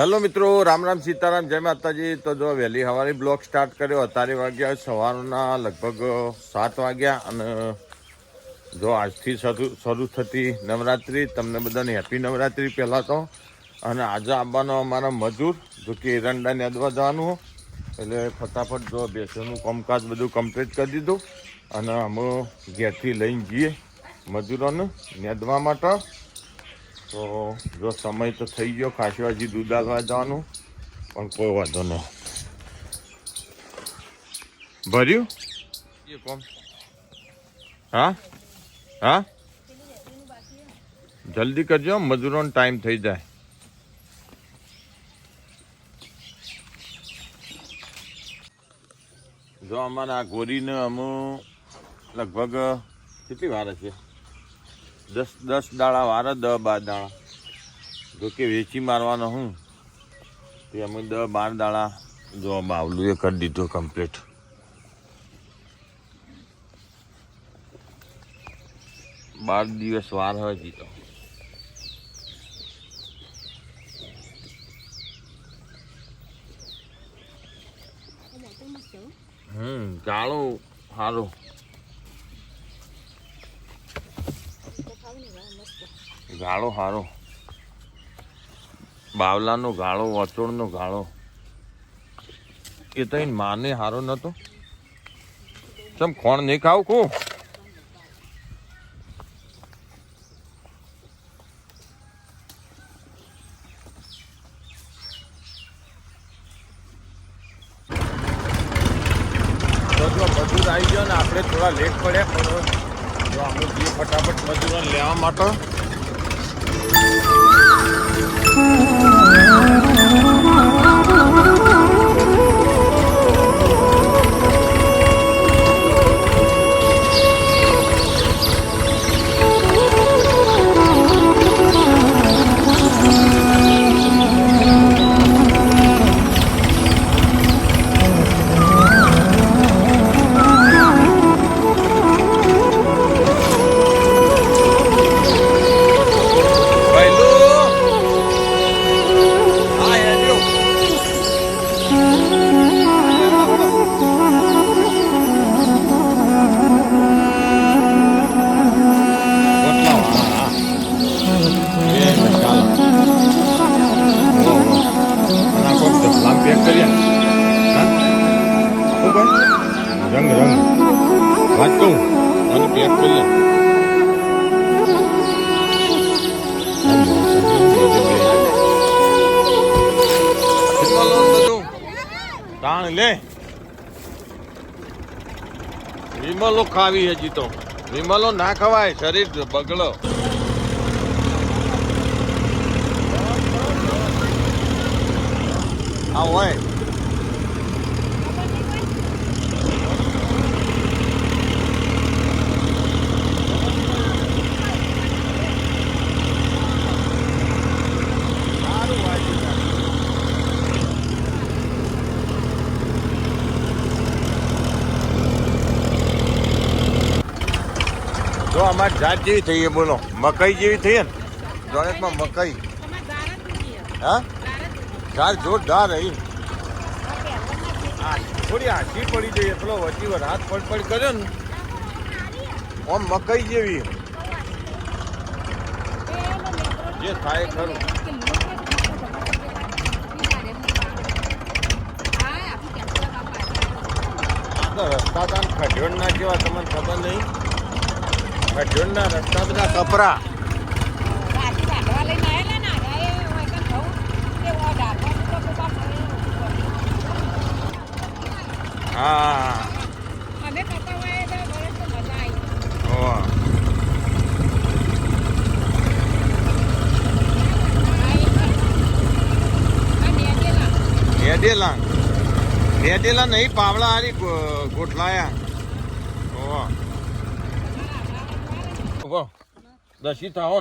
Hello મિત્રો, રામ રામ સીતારામ, જય માતાજી. તો જો વહેલી સવારે બ્લોગ સ્ટાર્ટ કર્યો, અત્યારે વાગ્યા સવારના લગભગ સાત વાગ્યા અને જો આજથી શરૂ થતી નવરાત્રિ, તમને બધાને હેપી નવરાત્રિ પહેલાં તો. અને આજે આવવાનો અમારા મજૂર, જો કે એરંડાને અદવા જવાનું. એટલે ફટાફટ જો બેસવાનું કામકાજ બધું કમ્પ્લીટ કરી દીધું. અને અમે ઘેરથી લઈને જઈએ મજૂરોને નેદવા માટે. તો જો સમય તો થઈ ગયો ખાસી હજી દૂધ આલવા જવાનું. પણ કોઈ વાંધો નહીં ભર્યું? હા? હા? જલ્દી કરજો, મજૂરોનો ટાઈમ થઈ જાય. જો અમારા ગોરીને અમુ લગભગ કેટલી વાર છે દસ દસ દાડા વારે દસ બાર દાડા. જોકે વેચી મારવાનો હું. તે અમે દસ બાર દાડા જો બાવલું એ કરી દીધું કમ્પ્લીટ બાર દિવસ વાર હજી તો. હમ કાળો સારું ગાળો સારો બાવલાનો ગાળો, વચોળનો ગાળો. એ તો માને સારો નતો. ચમ ખોણ નહીં ખાવ કો? જો આવી ગયો ને, આપણે થોડા લેટ પડ્યા, પણ ફટાફટ મજૂરોને લેવા માટે વિમલો ખાવી હજી તો. વિમલો ના ખવાય શરીર બગડો. આ હોય જો અમારી જાત જેવી થઈ બોલો. મકાઈ જેવી થઈ ને? ગણેશમાં મકાઈ હા? ઝાડ જોરદાર રહી. થોડી આછી પડી જઈએ. એટલો વચ્ચે વાર હાથ પડ પડ કર્યો ને. આમ મકાઈ જેવી. જે થાય ખરું. રસ્તા તો રસ્તા ના જેવા તમને ખબર નહીં? ખજોડના રસ્તા બધા કપરા હા ઓહ. નેડેલા નેડેલા નહીં પાવડા હારી ગોઠલાયા ઓહ. ઊભો. દસી થાઓ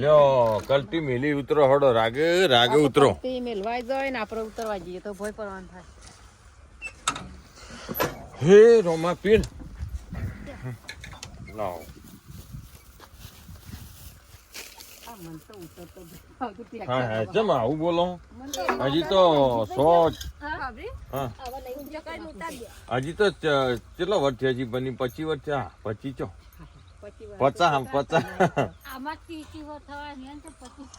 લ્યો કલટી મેલી ઉતરો હડો રાગે રાગે ઉતરો. મેલવાઈ જાય ને આપણે ઉતરવા જઈએ તો ભય પડવાનું થાય. હે રોમા પીર લાવ આ મન તો ઉતરતો જ આવતું ટેક હા હા ચમ આવું બોલો? હજી તો સો. હજી તો કેટલો વર્ષ છે હજી બની? પચી વર્ષ છે હા પચી ચો? પચા હા પચા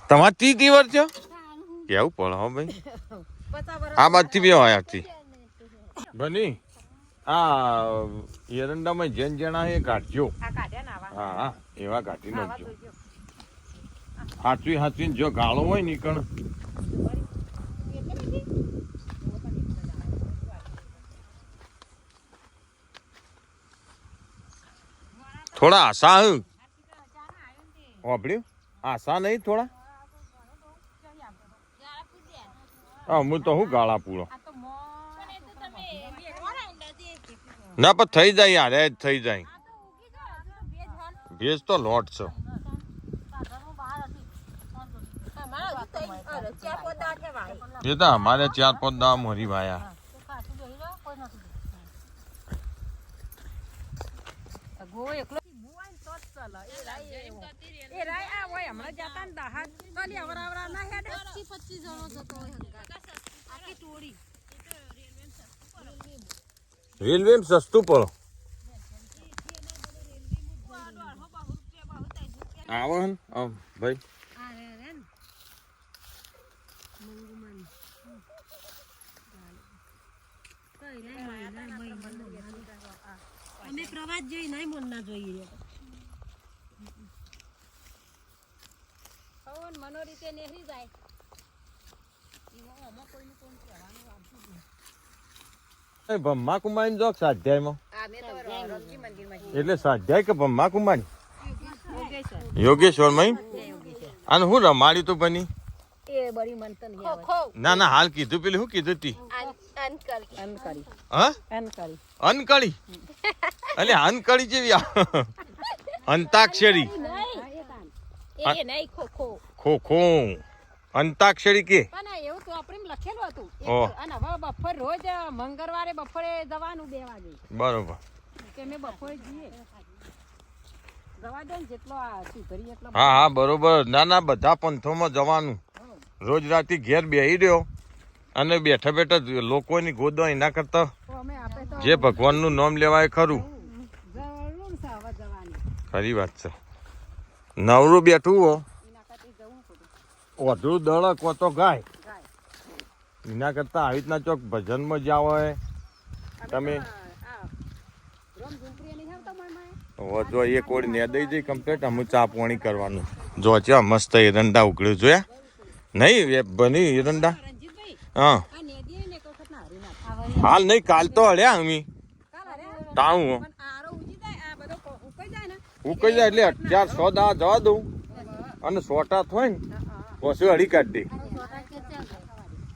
તમારે ત્રીસ વર્ષ છો કેવું પડે હો ભાઈ? આ બાજથી બે હોય બની? આ એરંડામાં જેન જણા એ કાઢજો. હા હા એવા કાઢી નાખજો. હાચવી હાચવીને જો ગાળો હોય ને થોડા આશા હે? વાપર્યું આશા નહીં થોડા? હા, હું તો હું ગાળા પૂરો. ના, પણ થઈ જાય યાર થઈ જાય. ભેજ તો લોટ છે. એ તો અમારે ચાર પાંચ દા મોરી ભાયા. રેલવે સસ્તું પડો. ને તો જ ચાલે. એ રાય એવો. એ રાય આ હોય હમણાં જતા ને દહાડ ચાલી અવરા અવરા ના હેડે. પચીસ પચીસ જણો જતો હોય હંગાત. આખી ટોળી રેલવે સસ્તું પડો આવો હન આવ ભાઈ આ રે રે ને. મંગુમાની. કઈ રે મહિના મહિના અમે પ્રવાસ જોઈ નહીં મોરના જોઈ રે હવે મનો રીતે નેહરી જાય એ કુમારી જોક સ્વાધ્યાયમાં. એટલે સ્વાધ્યાય કે ભમ્મા કુમારી યોગેશ્વર. યોગેશ્વરમાં જય યોગેશ્વર. અને હું રમાડ્યું તું બની મન. ના ના હાલ કીધું પેલું શું કીધું તી અન કરી હા? અન કરી અનકળી? એટલે અનકળી જેવી અંતાક્ષરી. નહીં. ખો ખો. અંતાક્ષરી કે? પણ એવું તો આપણે લખેલું હતું. અને હવે બપોર રોજ મંગળવારે બપોરે જવાનું બે વાગે. બરોબર. કે બપોરે જઈએ. હા હા બરોબર. ના ના બધા પંથોમાં જવાનું. રોજ રાતે ઘેર બેહી રહ્યો. અને બેઠા બેઠા લોકોની ગોદો એના કરતા. જે ભગવાનનું નામ લેવાય ખરું. ખરી વાત છે. નવરું બેઠું હો. વધુ દળક તો ગાય. એના કરતા આવી રીતના ચોક ભજનમાં જાવ હોય તમે? વધુ એ કોડ ને દઈ જઈ કમ્પ્લીટ અમુક ચા પાણી કરવાનું. જો છે મસ્ત એરંડા ઉકળ્યું જોયા નહીં બની એરંડા હા. હાલ નહીં, કાલ તો હળ્યા અમી. ટાણું હો. ઉકાઈ જાય એટલે અત્યાર સો દા જવા દઉં. અને સોટા થાય ને, પછી હળી કાઢી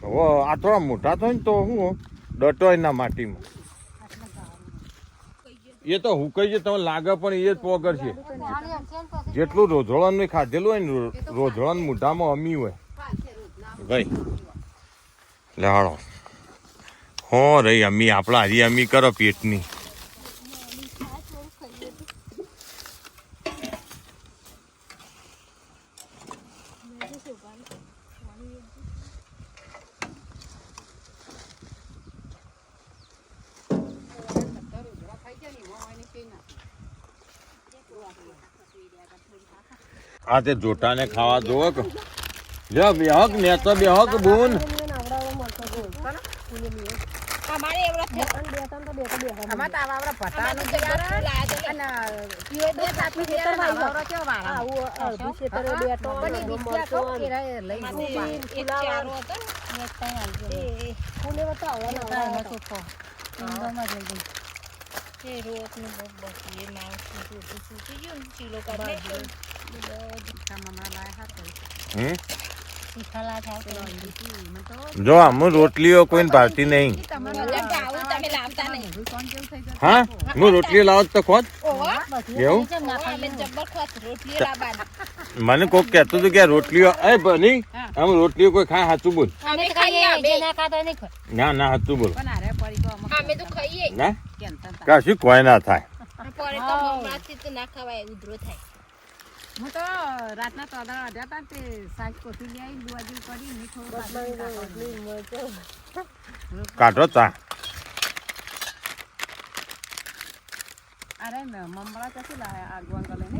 હવે આ થોડા મોટા થાય ને તો હું ડટો એના માટીમાં. એ તો હુકાઈ છે તમે લાગે પણ એ જ પોગર છે. જેટલું રોધોળન ખાધેલું હોય ને રો- મોઢામાં અમી હોય. ભાઈ લે હાલો હો રહી અમી આપણા હરી અમી કરો પેટની. આ તે જોટાને ખાવા જોવો કે. લે બેહક ને તો બેહક બૂન અમારે એવડા અમાર તો આવા આવડા ભટાનું છે યાર. અને પીવે બે સાથી છે યાર, આવા આવડા કેવા વાળા. પણ એ બીજા કહું કે રે લઈ જવું પાછું. હમણાં લાયા હતા. હમ શીખાલા થાય તો મને તો. જો આમ રોટલીઓ કોઈને ભાવતી નહીં તમારે તમે લાવતા નહીં બધું કોણ કોઈ ભાવતી નહીં. હા? હું રોટલી લાવો તો ખોત. એવું? મને કોક કહેતું હતું કે આ રોટલીઓ એ બની આમ રોટલીઓ કોઈ ખાય સાચું બોલ. અમે ખાઈએ જે ના ખાતા નહીં ખાય. ના ના સાચું બોલ. પણ હારે પડી તો અમુક અમે તો ખાઈએ. ના? કશું કોઈ ના થાય. ના ખવાય ઉધરો થાય. હું તો રાતના ચોદા વાગ્યા હતા તે સાંજ કોથી લઈ આવી દુવાજી કરી મીઠો કાઢો તા અરે મમરા કશું લાયા આ કલે ને?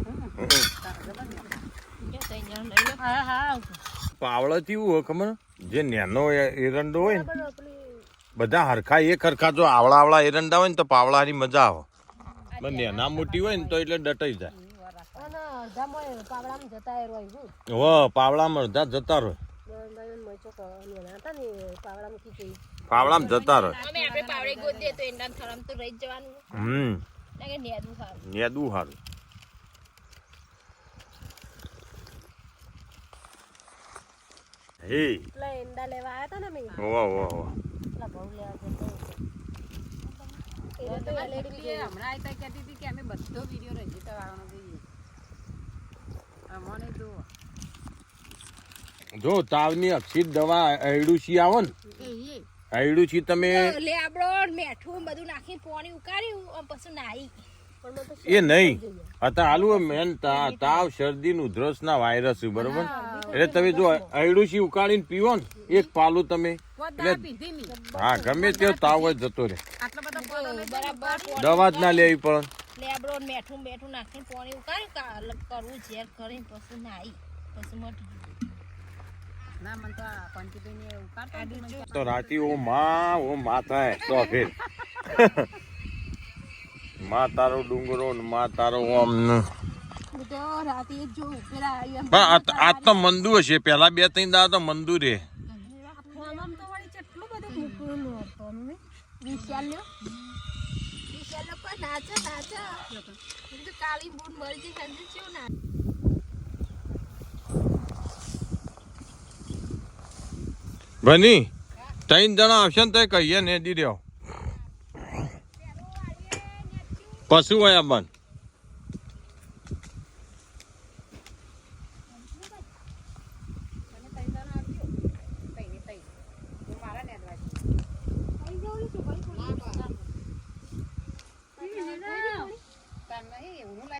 હા હા પાવળો કેવું હોય ખબર? જે નેનો એરંડો હોય ને બધા હરખા એક હરખા જો આવળા આવળા એરંડા હોય ને તો પાવળાની મજા આવે. નેના મોટી હોય ને તો એટલે ડટાઈ જાય. હો. પાવળામાં અડધા જતા રહે પાવળામાં જતા રહે અમે આપણે પાવડે ગોદ દે તો એના થરમ તો રહી જ જવાનું. હમ. ના કે નેદું સારું. નેદું સારું. વાહ વાહ વાહ હમણાં કહેતી હતી કે અમે બધો વીડિયો રજિસ્ટર વાળવાનો જોઈએ જો તાવની અક્ષિત દવા અયડુસી આવો ને? અયડુસી તમે? લેબડો મેઠું બધું નાખી પાણી ઉકાળ્યું પછી નાઈ. એ નહીં. અત્યારે હાલું મેન તાવ શરદી નું ઉધરસ ના વાયરસ બરોબર એટલે તમે જો અયડુસી ઉકાળીને પીવો ને એક પાલું તમે. હા ગમે તે તાવ જ જતો રહે. દવા જ ના લેવી પડે. લેબડો મેઠું બેઠું નાખીને પાણી ઉકાળ્યું કા અલગ કરવું ઝેર કરીને પછી નાઈ પછી મટી ગયું. તો આ પંચીભાઈ ને ઉકાળતા જ મને તો રાતી ઓ માં ઓ માતા હે તો ફેર. માં તારો ડુંગરો ને માં તારો ઓમ તો આ મંદુ હશે. પેલા બે ત્રણ દા તો મંદુ રે. વિશાલ વિશાલ લોકો નાચો નાચો તો કાળી બૂટ મરી જઈ સંજે ચેવું ના બની. ત્રણ જણા આવશે ને તો કહીએ ને દી પશુ હોય બંધ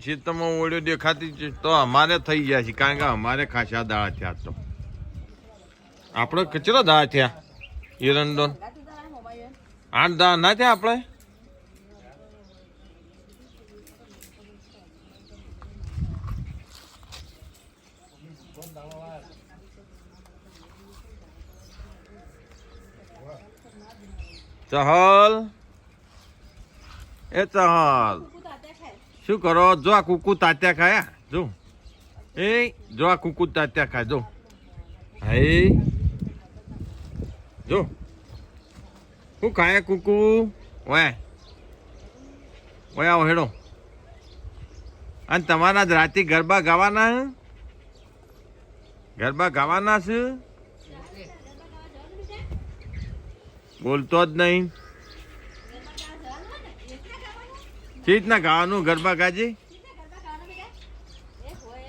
ખેતરમાં ઓળ્યો દેખાતી તો અમારે થઈ ગયા છે કારણ કે અમારે ખાસા દાળા થયા તો. આપણે કચરો દાળા થયા? એરંડોન આઠ દાળા ના થયા આપણે? ચહલ. એ ચહલ. શું કરો? જો આ કુકુ તાત્યા ખાયા જો. એ, જો આ કુકુ તાત્યા ખાય, જો. હે જો. શું ખાય કુકુ? ઓય. ઓય હેડો. અને તમારા જ રાતે ગરબા ગાવાના ગરબા ગાવાના છે? બોલતો જ નહીં. કેવી રીતના ગાવાનું ગરબા ગાજે?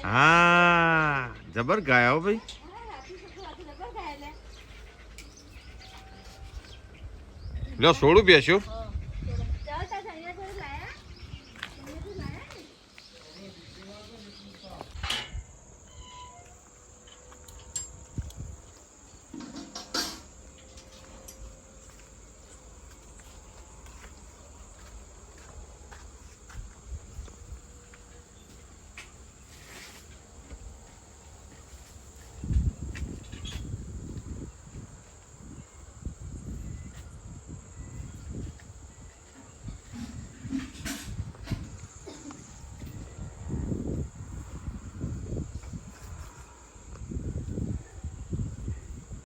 હા જબર ગાયા હો ભાઈ. લો સોળું બેસ્યો.